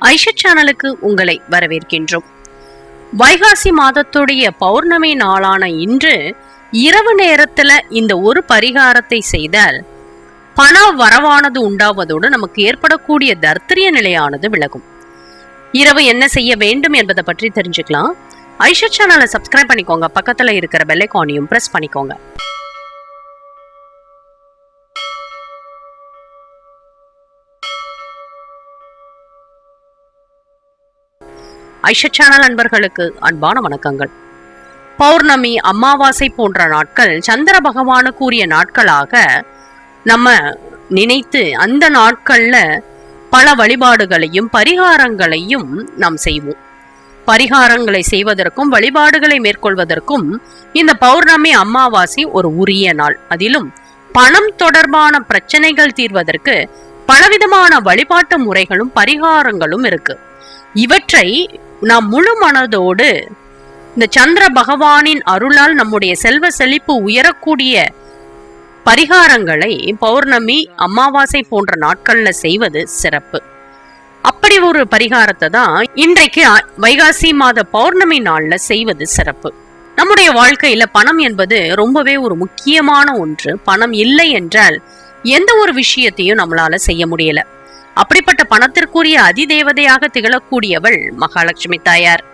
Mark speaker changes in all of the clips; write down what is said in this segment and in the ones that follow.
Speaker 1: ஐஷா சேனலுக்கு உங்களை வரவேற்கின்றோம். வைகாசி மாதத்துடைய பௌர்ணமி நாளான இன்று இரவு நேரத்துல இந்த ஒரு பரிகாரத்தை செய்தால் பண வரவானது உண்டாவதோடு நமக்கு ஏற்படக்கூடிய தர்த்திரிய நிலையானது விலகும். இரவு என்ன செய்ய வேண்டும் என்பதை பற்றி தெரிஞ்சுக்கலாம். ஐஷா சேனலை சப்ஸ்கிரைப் பண்ணிக்கோங்க. பக்கத்துல இருக்கிற பெல்லைக்கானையும் பிரஸ் பண்ணிக்கோங்க. ஐஷா சேனல் அன்பர்களுக்கு அன்பான வணக்கங்கள். பௌர்ணமி அமாவாசை போன்ற நாட்கள் சந்திர பகவானுக்குரிய நாட்களாக நம்ம நினைத்து அந்த நாட்கள்ல பல வழிபாடுகளையும் பரிகாரங்களையும் நாம் செய்வோம். பரிகாரங்களை செய்வதற்கும் வழிபாடுகளை மேற்கொள்வதற்கும் இந்த பௌர்ணமி அமாவாசை ஒரு உரிய நாள். அதிலும் பணம் தொடர்பான பிரச்சனைகள் தீர்வதற்கு பலவிதமான வழிபாட்டு முறைகளும் பரிகாரங்களும் இருக்கு. இவற்றை நாம் முழு மனதோடு இந்த சந்திர பகவானின் அருளால் நம்முடைய செல்வ செழிப்பு உயரக்கூடிய பரிகாரங்களை பௌர்ணமி அமாவாசை போன்ற நாட்கள்ல செய்வது சிறப்பு. அப்படி ஒரு பரிகாரத்தை தான் இன்றைக்கு வைகாசி மாத பௌர்ணமி நாள்ல செய்வது சிறப்பு. நம்முடைய வாழ்க்கையில பணம் என்பது ரொம்பவே ஒரு முக்கியமான ஒன்று. பணம் இல்லை என்றால் எந்த ஒரு விஷயத்தையும் நம்மளால செய்ய முடியல. அப்படிப்பட்ட பணத்திற்குரிய அதிதேவதையாக திகழக்கூடியவள் மகாலட்சுமி தாயார்.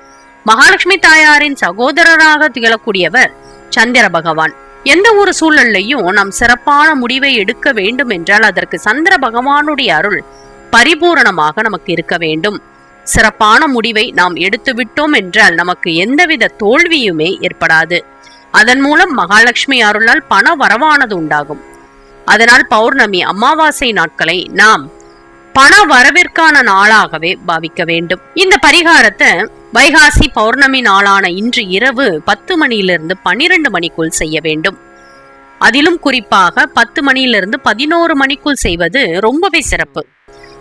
Speaker 1: மகாலட்சுமி தாயாரின் சகோதரராக திகழக்கூடியவர் சந்திர பகவான். எந்த ஒரு சூழல்லையும் நாம் சிறப்பான முடிவை எடுக்க வேண்டும் என்றால் அதற்கு சந்திர பகவானுடைய அருள் பரிபூரணமாக நமக்கு இருக்க வேண்டும். சிறப்பான முடிவை நாம் எடுத்து விட்டோம் என்றால் நமக்கு எந்தவித தோல்வியுமே ஏற்படாது. அதன் மூலம் மகாலட்சுமி அருளால் பண வரவானது உண்டாகும். அதனால் பௌர்ணமி அமாவாசை நாட்களை நாம் பண வரவிற்கான நாளாகவே பாவிக்க வேண்டும். இந்த பரிகாரத்தை வைகாசி பௌர்ணமி நாளான இன்று இரவு பத்து மணியிலிருந்து பன்னிரண்டு மணிக்குள் செய்ய வேண்டும். அதிலும் குறிப்பாக பத்து மணியிலிருந்து பதினோரு மணிக்குள் செய்வது ரொம்பவே சிறப்பு.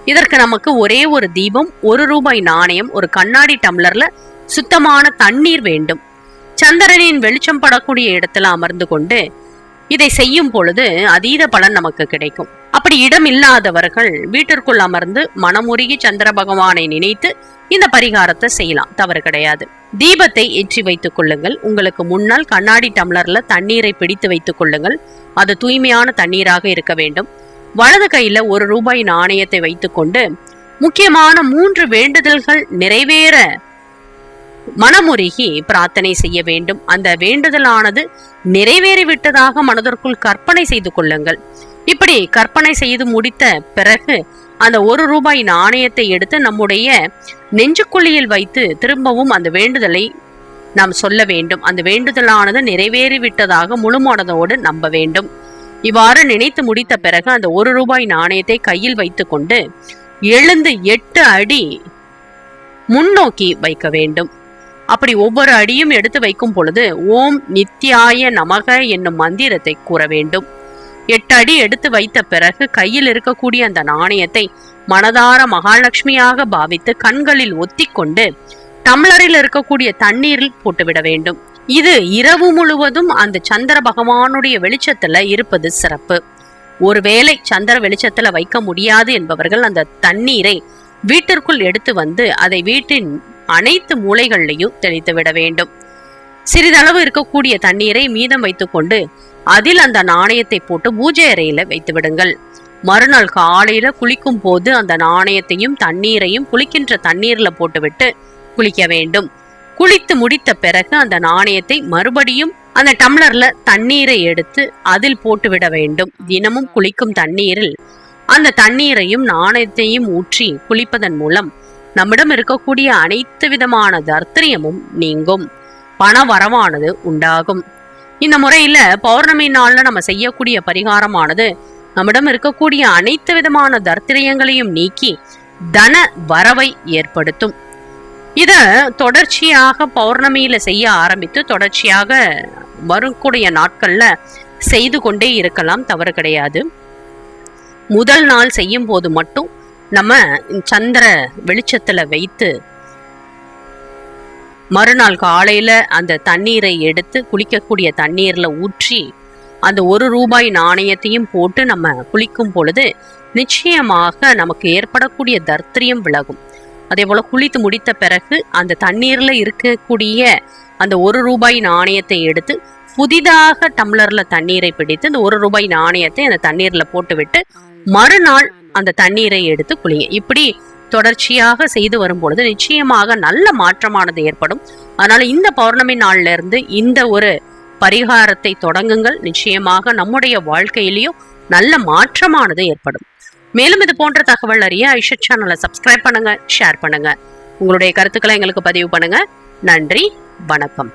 Speaker 1: இதற்கு நமக்கு ஒரே ஒரு தீபம் ஒரு ரூபாய் நாணயம் ஒரு கண்ணாடி டம்ளர்ல சுத்தமான தண்ணீர் வேண்டும். சந்திரனின் வெளிச்சம் படக்கூடிய இடத்துல அமர்ந்து கொண்டு இதை செய்யும் பொழுது அதீத பலன் நமக்கு கிடைக்கும். இடம் இல்லாதவர்கள் வீட்டிற்குள் அமர்ந்து மனமுருகி சந்திர பகவானை நினைத்து இந்த பரிகாரத்தை செய்யலாம். தவறு கிடையாது. தீபத்தை ஏற்றி வைத்துக் கொள்ளுங்கள். உங்களுக்கு முன்னால் கண்ணாடி டம்ளர்ல தண்ணீரை பிடித்து வைத்துக் கொள்ளுங்கள். அது தூய்மையான தண்ணீராக இருக்க வேண்டும். வலது கையில ஒரு ரூபாய் நாணயத்தை வைத்துக்கொண்டு முக்கியமான மூன்று வேண்டுதல்கள் நிறைவேற மனமுருகி பிரார்த்தனை செய்ய வேண்டும். அந்த வேண்டுதலானது நிறைவேறிவிட்டதாக மனதிற்குள் கற்பனை செய்து கொள்ளுங்கள். இப்படி கற்பனை செய்து முடித்த பிறகு அந்த ஒரு ரூபாய் நாணயத்தை எடுத்து நம்முடைய நெஞ்சுக்குழியில் வைத்து திரும்பவும் அந்த வேண்டுதலை நாம் சொல்ல வேண்டும். அந்த வேண்டுதலானது நிறைவேறிவிட்டதாக முழுமனதோடு நம்ப வேண்டும். இவ்வாறு நினைத்து முடித்த பிறகு அந்த ஒரு ரூபாய் நாணயத்தை கையில் வைத்துக்கொண்டு எழுந்து எட்டு அடி முன்னோக்கி வைக்க வேண்டும். அப்படி ஒவ்வொரு அடியும் எடுத்து வைக்கும் பொழுது ஓம் நித்யாய நமக என்னும் மந்திரத்தை கூற வேண்டும். எட்டு அடி எடுத்து வைத்த பிறகு கையில் இருக்கக்கூடிய அந்த நாணயத்தை மனதார மகாலட்சுமியாக பாவித்து கண்களில் ஒத்திக்கொண்டு டம்ளரில் இருக்கக்கூடிய தண்ணீரில் போட்டுவிட வேண்டும். இது இரவு முழுவதும் அந்த சந்திர பகவானுடைய வெளிச்சத்துல இருப்பது சிறப்பு. ஒருவேளை சந்திர வெளிச்சத்துல வைக்க முடியாது என்பவர்கள் அந்த தண்ணீரை வீட்டிற்குள் எடுத்து வந்து அதை வீட்டின் அனைத்து மூலைகள்லையும் தெளித்து விட வேண்டும். சிறிதளவு இருக்கக்கூடிய தண்ணீரை மீதம் வைத்துக்கொண்டு அதில் அந்த நாணயத்தை போட்டு பூஜை அறையில வைத்து விடுங்கள் மறுநாள் காலையில குளிக்கும் போது அந்த நாணயத்தையும் தண்ணீரையும் குளிக்கின்ற தண்ணீர்ல போட்டுவிட்டு குளிக்க வேண்டும். குளித்து முடித்த பிறகு அந்த நாணயத்தை மறுபடியும் அந்த டம்ளர்ல தண்ணீரை எடுத்து அதில் போட்டுவிட வேண்டும். தினமும் குளிக்கும் தண்ணீரில் அந்த தண்ணீரையும் நாணயத்தையும் ஊற்றி குளிப்பதன் மூலம் நம்மிடம் இருக்கக்கூடிய அனைத்து விதமான தர்த்திரியமும் நீங்கும். பண வரவானது உண்டாகும். இந்த முறையில பௌர்ணமி நாள்ல நம்ம செய்யக்கூடிய பரிகாரமானது நம்மிடம் இருக்கக்கூடிய அனைத்து விதமான தர்த்திரியங்களையும் நீக்கி தன வரவை ஏற்படுத்தும். இத தொடர்ச்சியாக பௌர்ணமியில செய்ய ஆரம்பித்து தொடர்ச்சியாக வரக்கூடிய நாட்கள்ல செய்து கொண்டே இருக்கலாம் தவறு கிடையாது. முதல் நாள் செய்யும் போது மட்டும் நம்ம சந்திர வெளிச்சத்துல வைத்து மறுநாள் காலையில அந்த தண்ணீரை எடுத்து குளிக்கக்கூடிய தண்ணீர்ல ஊற்றி அந்த ஒரு ரூபாய் நாணயத்தையும் போட்டு நம்ம குளிக்கும் பொழுது நிச்சயமாக நமக்கு ஏற்படக்கூடிய தர்த்திரியம் விலகும். அதே போல குளித்து முடித்த பிறகு அந்த தண்ணீர்ல இருக்கக்கூடிய அந்த ஒரு ரூபாய் நாணயத்தை எடுத்து புதிதாக டம்ளர்ல தண்ணீரை பிடித்து அந்த ஒரு ரூபாய் நாணயத்தை அந்த தண்ணீர்ல போட்டுவிட்டு மறுநாள் அந்த தண்ணீரை எடுத்து குளிங்க. இப்படி தொடர்ச்சியாக செய்து வரும் பொழுது நிச்சயமாக நல்ல மாற்றமானது ஏற்படும். அதனால இந்த பௌர்ணமி நாள்ல இருந்து இந்த ஒரு பரிகாரத்தை தொடங்குங்கள். நிச்சயமாக நம்முடைய வாழ்க்கையிலையும் நல்ல மாற்றமானது ஏற்படும். மேலும் இது போன்ற தகவல் அறிய ஐஷத் சேனலை சப்ஸ்கிரைப் பண்ணுங்க ஷேர் பண்ணுங்க. உங்களுடைய கருத்துக்களை எங்களுக்கு பதிவு பண்ணுங்க. நன்றி வணக்கம்.